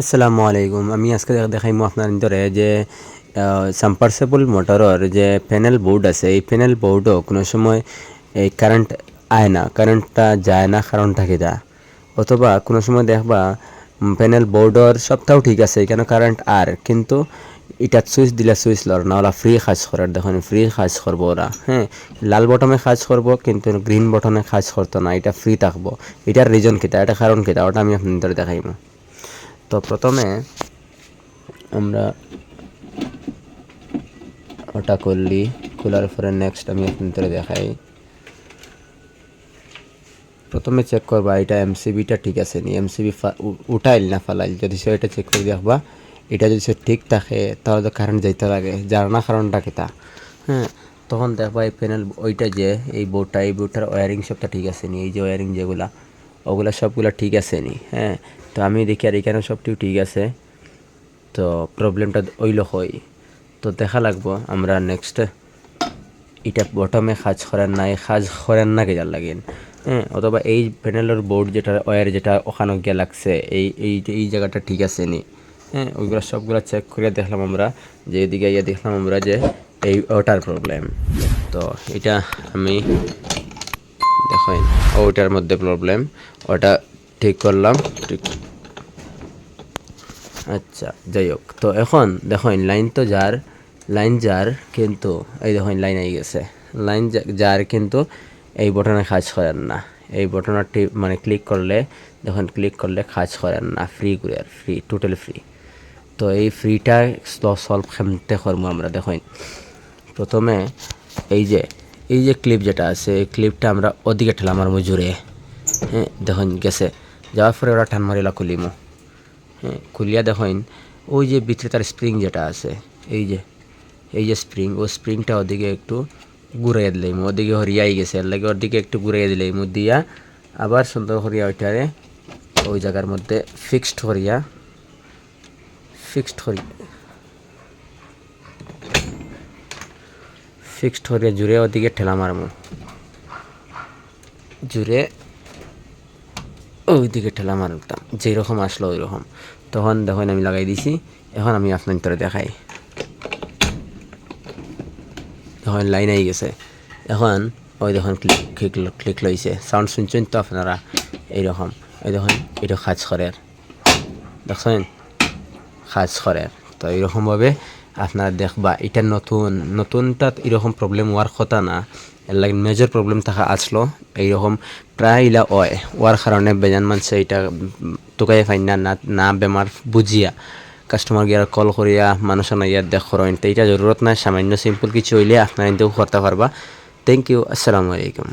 আসসালামু আলাইকুম। আমি আজকে দেখ- দেখাইমু আপনার ধরে যে সাম্পারসেবল মোটরের যে প্যানেল বোর্ড আছে, এই প্যানেল বোর্ডও কোনো সময় এই কারেন্ট আয় না কারেন্টটা যায় না কারণটা কিটা অথবা কোনো সময় দেখবা প্যানেল বোর্ডর সবটাও ঠিক আছে, কেন কারেন্ট আর কিন্তু এটা সুইচ দিলে সুইচ লর না ওরা ফ্রি কাজ করার দেখুন ফ্রি কাজ করব ওরা হ্যাঁ লাল বটনে কাজ করব কিন্তু গ্রিন বটনে কাজ করতো না, এটা ফ্রি থাকব। এটার রিজন কিটা এটা কারণ কিটা ওটা আমি আপনাদের দেখাইমু। তো প্রথমে আমরা ওটা করলি, খোলার পরে নেক্সট আমি আপনাদের দেখাই। প্রথমে চেক করবা, এটা এমসিবিটা ঠিক আছে নি? এমসিবি উঠাইল না ফালাইল? যদি সে এটা চেক করে দেখবা, এটা যদি সে ঠিক থাকে, তাহলে তো কারেন্ট যাইতে লাগে। যার না কারণটা কিতা? হ্যাঁ তখন দেখবা এই প্যানেল ওইটা যে, এই বোর্ডটা এই বোর্ডটার ওয়ারিং সবটা ঠিক আছে নি? এই যে ওয়ারিং যেগুলা ওগুলা সবগুলা ঠিক আছে নি হ্যাঁ? তো আমি দেখি আর এখানে সবটিও ঠিক আছে। তো প্রবলেমটা ওইল হয় তো দেখা লাগবো আমরা নেক্সট এটা বটমে কাজ করেন নাই, কাজ করেন না কেজার লাগেন হ্যাঁ অথবা এই প্যানেলের বোর্ড যেটা ওয়ার যেটা ওখানে গিয়ে লাগছে, এই এই এই জায়গাটা ঠিক আছে নি হ্যাঁ ওইগুলো সবগুলো চেক করে দেখলাম আমরা, যে এদিকে ইয়ে দেখলাম আমরা যে এই ওটার প্রবলেম তো এটা আমি দেখেন ওটার মধ্যে প্রবলেম ওটা ঠিক করলাম। ঠিক। আচ্ছা যাই হোক। তো এখন দেখেন লাইন তো যার লাইন যার কিন্তু, এই দেখেন লাইন আই গেছে। লাইন যার কিন্তু এই বটনে কাজ করেন না। এই বটনের টিপ মানে ক্লিক করলে, দেখুন ক্লিক করলে কাজ করেন না। ফ্রি করে আর ফ্রি টোটাল ফ্রি তো এই ফ্রিটা সলভ খেমতে করব আমরা, দেখুন। প্রথমে এই যে এই যে ক্লিপ যেটা আছে, এই ক্লিপটা আমরা ওদিকে ঠেলাম আর মজুরে। হ্যাঁ দেখুন, গেছে। যাওয়ার পরে ওরা টান মারিলা খুলিমু হ্যাঁ খুলিয়া দেখেন, ওই যে ভিতরে তার স্প্রিং যেটা আছে, এই যে এই যে স্প্রিং ও স্প্রিংটা ওদিকে একটু ঘুরাইয়া দিলাম ওদিকে হরিয়াই গেছে, এর লাগে ওর দিকে একটু ঘুরাইয়া দিলাম দিয়া আবার সুন্দর করিয়া ওইটারে ওই জায়গার মধ্যে ফিক্সড করিয়া ফিক্সড করি ফিক্সড করিয়া জুড়ে ওদিকে ঠেলা মারমু জুড়ে ওই দিকে ঠেলা মারতাম, যেরকম আসলো ওই রকম তখন দেখুন আমি লাগাই দিছি, এখন আমি আপনার ভিতরে দেখাই। এখন লাইন আই গেছে। এখন ওই দেখুন ক্লিক ক্লিক ক্লিক লইছে। সাউন্ড শুনছেন তো আপনারা? এইরকম। এই দেখুন, এটা কাজ করে। দেখছেন? কাজ করে। তো এইরকমভাবে আপনারা দেখবা এটা নতুন নতুনটা এরকম প্রবলেম হওয়ার কথা না। লাগে মেজর প্রবলেম থাকা আসলো, এইরকম প্রায় ইলা হয়। ওয়ার কারণে বেজান মানুষে এটা তোকাই ফাইন না না বেমার বুঝিয়া কাস্টমার গিয়ার কল করিয়া, মানুষ ইয়ার দেখ এটা জরুরত নাই, সামান্য সিম্পল কিছু হইলে আপনারা কিন্তু করতে পারবা। থ্যাংক ইউ আসসালামু আলাইকুম।